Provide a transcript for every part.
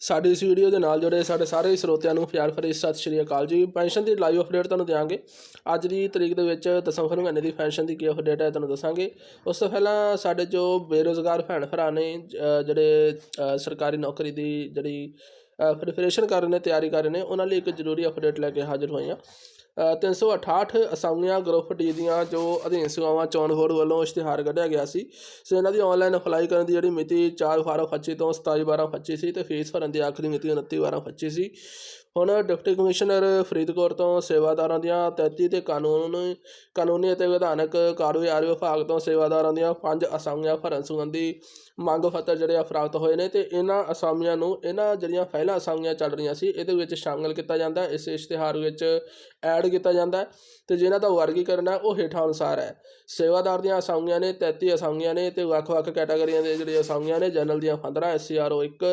ਸਾਡੀ ਇਸ ਵੀਡੀਓ ਦੇ ਨਾਲ ਜੁੜੇ ਸਾਡੇ ਸਾਰੇ ਸਰੋਤਿਆਂ ਨੂੰ ਪਿਆਰ ਭਰੀ ਸਤਿ ਸ਼੍ਰੀ ਅਕਾਲ ਜੀ। ਪੈਨਸ਼ਨ ਦੀ ਲਾਈਵ ਅਪਡੇਟ ਤੁਹਾਨੂੰ ਦਿਆਂਗੇ। ਅੱਜ ਦੀ ਤਰੀਕ ਦੇ ਵਿੱਚ ਦਸੰਬਰ ਮਹੀਨੇ ਦੀ ਪੈਨਸ਼ਨ ਦੀ ਕੀ ਅਪਡੇਟ ਹੈ ਤੁਹਾਨੂੰ ਦੱਸਾਂਗੇ। ਉਸ ਤੋਂ ਪਹਿਲਾਂ ਸਾਡੇ ਜੋ ਬੇਰੋਜ਼ਗਾਰ ਭੈਣ ਭਰਾ ਨੇ ਜਿਹੜੇ ਸਰਕਾਰੀ ਨੌਕਰੀ ਦੀ ਜਿਹੜੀ ਪ੍ਰੀਪਰੇਸ਼ਨ ਕਰ ਰਹੇ ਨੇ, ਤਿਆਰੀ ਕਰ ਰਹੇ ਨੇ, ਉਹਨਾਂ ਲਈ ਇੱਕ ਜ਼ਰੂਰੀ ਅਪਡੇਟ ਲੈ ਕੇ ਹਾਜ਼ਰ ਹੋਏ ਹਾਂ। 368 ਅਸਾਮੀਆਂ ਗਰੁੱਪ ਡੀ ਦੀਆਂ ਜੋ ਅਧੀਨ ਸੇਵਾਵਾਂ ਚੋਣ ਬੋਰਡ ਵੱਲੋਂ ਇਸ਼ਤਿਹਾਰ ਕੱਢਿਆ ਗਿਆ ਸੀ। ਸੋ ਇਹਨਾਂ ਦੀ ਆਨਲਾਈਨ ਅਪਲਾਈ ਕਰਨ ਦੀ ਜਿਹੜੀ ਮਿਤੀ 4 ਫਾਰਮ 25 ਤੋਂ 27 12 25 ਸੀ ਤੇ ਫੀਸ ਭਰਨ ਦੀ ਆਖਰੀ ਮਿਤੀ 29 12 25 ਸੀ। ਹੁਣ ਡਿਪਟੀ ਕਮਿਸ਼ਨਰ ਫਰੀਦਕੋਟ ਤੋਂ ਸੇਵਾਦਾਰਾਂ ਦੀਆਂ 33 ਤੇ ਕਾਨੂੰਨ, ਕਾਨੂੰਨੀ ਅਤੇ ਵਿਧਾਨਕ ਕਾਰਵਾਈ ਵਿਭਾਗ ਤੋਂ ਸੇਵਾਦਾਰਾਂ ਦੀਆਂ ਪੰਜ ਅਸਾਮੀਆਂ ਭਰਨ ਸੰਬੰਧੀ ਮੰਗ ਪੱਤਰ ਜਿਹੜੇ ਆ ਪ੍ਰਾਪਤ ਹੋਏ ਨੇ ਤੇ ਇਹਨਾਂ ਅਸਾਮੀਆਂ ਨੂੰ ਇਹਨਾਂ ਜਿਹੜੀਆਂ ਪਹਿਲਾਂ ਅਸਾਮੀਆਂ ਚੱਲ ਰਹੀਆਂ ਸੀ, ਇਹਦੇ ਵਿੱਚ ਸ਼ਾਮਲ ਕੀਤਾ ਜਾਂਦਾ। ਇਸ ਇਸ਼ਤਿਹਾਰ ਵਿੱਚ ਐਡ ਕੀਤਾ ਜਾਂਦਾ ਹੈ ਤੇ ਜਿਨ੍ਹਾਂ ਦਾ ਵਰਗੀਕਰਨ ਹੈ, ਉਹ ਹੇਠਾਂ ਅਨੁਸਾਰ ਹੈ। ਸੇਵਾਦਾਰ ਦੀਆਂ ਅਸਾਮੀਆਂ ਨੇ 33 ਅਸਾਮੀਆਂ ਨੇ ਤੇ ਵੱਖ-ਵੱਖ ਕੈਟਾਗਰੀਆਂ ਦੇ ਜਿਹੜੇ ਅਸਾਮੀਆਂ ਨੇ, ਜਨਰਲ ਦੀਆਂ 15 ਐਸਸੀਆਰਓ 1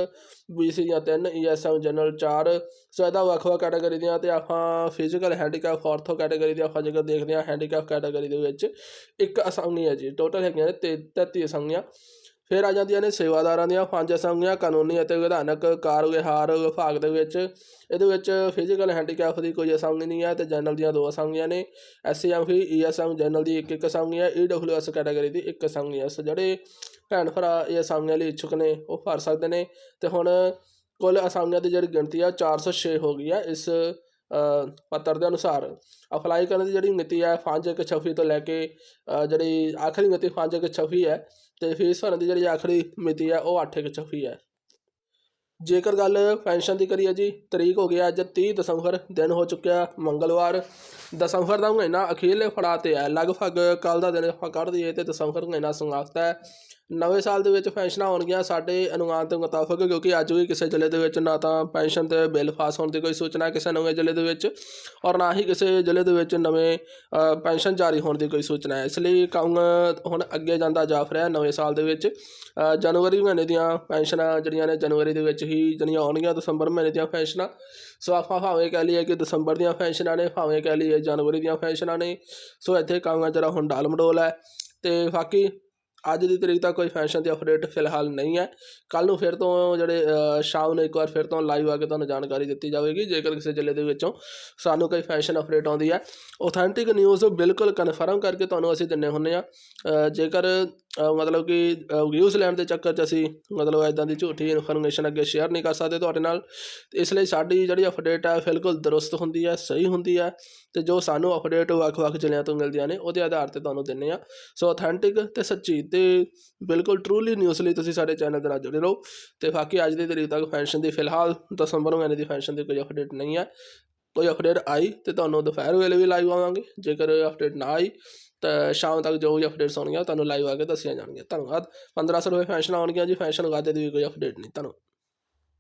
ਬੀਸੀ ਦੀਆਂ 3 ਈਐਸਐਮ ਜਨਰਲ 4 ਸੋ ਇਹਦਾ ਵੱਖ-ਵੱਖ ਕੈਟਾਗਰੀ ਦੀਆਂ ਤੇ ਆਪਾਂ ਫਿਜ਼ੀਕਲ ਹੈਂਡੀਕੈਪ ਆਰਥੋ ਕੈਟਾਗਰੀ ਦੀ ਆਪਾਂ ਜੇਕਰ ਦੇਖਦੇ ਹਾਂ ਹੈਂਡੀਕੈਪ ਕੈਟਾਗਰੀ ਦੇ ਵਿੱਚ ਇੱਕ ਅਸਾਮੀ ਹੈ ਜੀ। ਟੋਟਲ ਹੈਗੀਆਂ ਨੇ ਤੇ 33 ਅਸਾਮੀਆਂ ਫਿਰ ਆ ਜਾਂਦੀਆਂ ਨੇ ਸੇਵਾਦਾਰਾਂ ਦੀਆਂ ਪੰਜ ਅਸਾਮੀਆਂ ਕਾਨੂੰਨੀ ਅਤੇ ਵਿਧਾਨਕ ਕਾਰਗੁਜ਼ਾਰ ਵਿਭਾਗ ਦੇ ਵਿੱਚ। ਇਹਦੇ ਵਿੱਚ ਫਿਜ਼ੀਕਲ ਹੈਂਡੀਕੈਪ ਦੀ ਕੋਈ ਅਸਾਮੀ ਨਹੀਂ ਹੈ ਤੇ ਜਨਰਲ ਦੀਆਂ ਦੋ ਅਸਾਮੀਆਂ ਨੇ। ਐਸਐਮ ਵੀ ਈਐਸਐਮ ਜਨਰਲ ਦੀ ਇੱਕ ਇੱਕ ਅਸਾਮੀ ਹੈ ਈਡਬਲਯੂਐਸ ਕੈਟਾਗਰੀ ਦੀ ਇੱਕ ਅਸਾਮੀ ਹੈ। ਸੋ ਜਿਹੜੇ ਭੈਣ ਭਰਾ ਇਹ ਅਸਾਮੀਆਂ ਲਈ ਇੱਛੁਕ ਨੇ, ਉਹ ਭਰ ਸਕਦੇ ਨੇ। ਤੇ ਹੁਣ ਕੁੱਲ ਅਸਾਮੀਆਂ ਦੀ ਜਿਹੜੀ ਗਿਣਤੀ ਆ 406 ਹੋ ਗਈ ਆ ਇਸ ਪੱਤਰ ਦੇ ਅਨੁਸਾਰ ਅਪਲਾਈ ਕਰਨ ਦੀ ਜਿਹੜੀ ਮਿਤੀ ਹੈ 5 ਇੱਕ ਛੱਫੀ ਤੋਂ ਲੈ ਕੇ ਜਿਹੜੀ ਆਖਰੀ ਮਿਤੀ 5 ਇੱਕ ਛੱਫੀ ਹੈ, ਤੇ ਫੀਸ ਭਰਨ ਦੀ ਜਿਹੜੀ ਆਖਰੀ ਮਿਤੀ ਹੈ, ਉਹ 8 ਇੱਕ ਛੱਫੀ ਹੈ। ਜੇਕਰ ਗੱਲ ਪੈਨਸ਼ਨ ਦੀ ਕਰੀਏ ਜੀ, ਤਰੀਕ ਹੋ ਗਿਆ ਅੱਜ 30 ਦਸੰਬਰ, ਦਿਨ ਹੋ ਚੁੱਕਿਆ ਮੰਗਲਵਾਰ। ਦਸੰਬਰ ਦਾ ਮਹੀਨਾ ਅਖੀਰਲੇ ਫੜਾ ਤੇ ਹੈ ਲਗਭਗ ਕੱਲ ਦਾ ਦਿਨ ਆਪਾਂ ਕੱਢ ਦਈਏ ਤੇ ਦਸੰਬਰ ਮਹੀਨਾ ਸਮਾਪਤ ਹੈ। ਨਵੇਂ ਸਾਲ ਦੇ ਵਿੱਚ ਪੈਨਸ਼ਨਾਂ ਹੋਣਗੀਆਂ ਸਾਡੇ ਅਨੁਮਾਨ ਦੇ ਮੁਤਾਬਕ, ਕਿਉਂਕਿ ਅੱਜ ਵੀ ਕਿਸੇ ਜ਼ਿਲ੍ਹੇ ਦੇ ਵਿੱਚ ਨਾ ਤਾਂ ਪੈਨਸ਼ਨ ਤੇ ਬਿੱਲ ਪਾਸ ਹੋਣ ਦੀ ਕੋਈ ਸੂਚਨਾ ਕਿਸੇ ਨਵੇਂ ਜ਼ਿਲ੍ਹੇ ਦੇ ਵਿੱਚ ਔਰ ਨਾ ਹੀ ਕਿਸੇ ਜ਼ਿਲ੍ਹੇ ਦੇ ਵਿੱਚ ਨਵੇਂ ਪੈਨਸ਼ਨ ਜਾਰੀ ਹੋਣ ਦੀ ਕੋਈ ਸੂਚਨਾ ਹੈ। ਇਸ ਲਈ ਕੰਮ ਹੁਣ ਅੱਗੇ ਜਾਂਦਾ ਜਾਫ ਰਿਹਾ ਨਵੇਂ ਸਾਲ ਦੇ ਵਿੱਚ। ਜਨਵਰੀ ਮਹੀਨੇ ਦੀਆਂ ਪੈਨਸ਼ਨਾਂ ਜਿਹੜੀਆਂ ਨੇ ਜਨਵਰੀ ਦੇ ਵਿੱਚ ਹੀ ਜਿਹੜੀਆਂ ਆਉਣਗੀਆਂ ਦਸੰਬਰ ਮਹੀਨੇ ਦੀਆਂ ਫੈਸ਼ਨਾਂ। ਸੋ ਆਪਾਂ ਭਾਵੇਂ ਕਹਿ ਲਈਏ ਕਿ ਦਸੰਬਰ ਦੀਆਂ ਫੈਸ਼ਨਾਂ ਨੇ, ਭਾਵੇਂ ਕਹਿ ਲਈਏ ਜਨਵਰੀ ਦੀਆਂ ਫੈਸ਼ਨਾਂ ਨੇ। ਸੋ ਇੱਥੇ ਕੰਮ ਜਿਹੜਾ ਹੁਣ ਡਾਲ ਮਡੋਲ ਹੈ। ਤੇ ਬਾਕੀ ਅੱਜ ਦੀ ਤਰੀਕ ਤੱਕ ਕੋਈ ਫੈਸ਼ਨ ਦੀ ਅਪਡੇਟ ਫਿਲਹਾਲ ਨਹੀਂ ਹੈ। ਕੱਲ ਨੂੰ ਫਿਰ ਤੋਂ ਜਿਹੜੇ ਸ਼ਾਮ ਨੂੰ ਇੱਕ ਵਾਰ ਫਿਰ ਤੋਂ ਲਾਈਵ ਆ ਕੇ ਤੁਹਾਨੂੰ ਜਾਣਕਾਰੀ ਦਿੱਤੀ ਜਾਵੇਗੀ, ਜੇਕਰ ਕਿਸੇ ਜ਼ਿਲ੍ਹੇ ਦੇ ਵਿੱਚੋਂ ਸਾਨੂੰ ਕੋਈ ਫੈਸ਼ਨ ਅਪਡੇਟ ਆਉਂਦੀ ਹੈ। ਆਥੈਂਟਿਕ ਨਿਊਜ਼ ਬਿਲਕੁਲ ਕਨਫਰਮ ਕਰਕੇ ਤੁਹਾਨੂੰ ਅਸੀਂ ਦਿੰਨੇ ਹੁੰਨੇ ਆ ਜੇਕਰ ਮਤਲਬ ਕਿ ਵਿਊਜ਼ ਲੈਣ ਦੇ ਚੱਕਰ 'ਚ ਅਸੀਂ ਮਤਲਬ ਇੱਦਾਂ ਦੀ ਝੂਠੀ ਇਨਫੋਰਮੇਸ਼ਨ ਅੱਗੇ ਸ਼ੇਅਰ ਨਹੀਂ ਕਰ ਸਕਦੇ ਤੁਹਾਡੇ ਨਾਲ। ਤੇ ਇਸ ਲਈ ਸਾਡੀ ਜਿਹੜੀ ਅਪਡੇਟ ਹੈ ਬਿਲਕੁਲ ਦਰੁਸਤ ਹੁੰਦੀ ਹੈ ਸਹੀ ਹੁੰਦੀ ਹੈ ਤੇ ਜੋ ਸਾਨੂੰ ਅਪਡੇਟ ਵੱਖ-ਵੱਖ ਜ਼ਿਲ੍ਹਿਆਂ ਤੋਂ ਮਿਲਦੀਆਂ ਨੇ, ਉਹਦੇ ਆਧਾਰ ਤੇ ਤੁਹਾਨੂੰ ਦਿੰਨੇ ਆ। ਸੋ ਆਥੈਂਟਿਕ ਤੇ ਸੱਚੀ ਤੇ ਬਿਲਕੁਲ ਟਰੂਲੀ ਨਿਊਜ਼ ਲਈ ਤੁਸੀਂ ਸਾਡੇ ਚੈਨਲ ਦੇ ਨਾਲ ਜੁੜੇ ਰਹੋ। ਤੇ ਬਾਕੀ ਅੱਜ ਦੀ ਤਰੀਕ ਤੱਕ ਪੈਨਸ਼ਨ ਦੀ ਫਿਲਹਾਲ ਦਸੰਬਰ ਮਹੀਨੇ ਦੀ ਪੈਨਸ਼ਨ ਦੀ ਕੋਈ ਅਪਡੇਟ ਨਹੀਂ ਹੈ ਕੋਈ ਅਪਡੇਟ ਆਈ ਤੇ ਤੁਹਾਨੂੰ ਦੁਪਹਿਰ ਵੇਲੇ ਵੀ ਲਾਈਵ ਆਵਾਂਗੇ। ਜੇਕਰ ਅਪਡੇਟ ਨਾ ਆਈ, ਤਾਂ ਸ਼ਾਮ ਤੱਕ ਜੋ ਵੀ ਅਪਡੇਟਸ ਹੋਣਗੀਆਂ ਤੁਹਾਨੂੰ ਲਾਈਵ ਆ ਕੇ ਦੱਸੀਆਂ ਜਾਣਗੀਆਂ। ਧੰਨਵਾਦ। 1500 ਰੁਪਏ ਫੈਸ਼ਨ ਆਉਣਗੀਆਂ ਜੀ। ਫੈਸ਼ਨ ਵਾਧੇ ਦੀ ਵੀ ਕੋਈ ਅਪਡੇਟ ਨਹੀਂ। ਧੰਨਵਾਦ।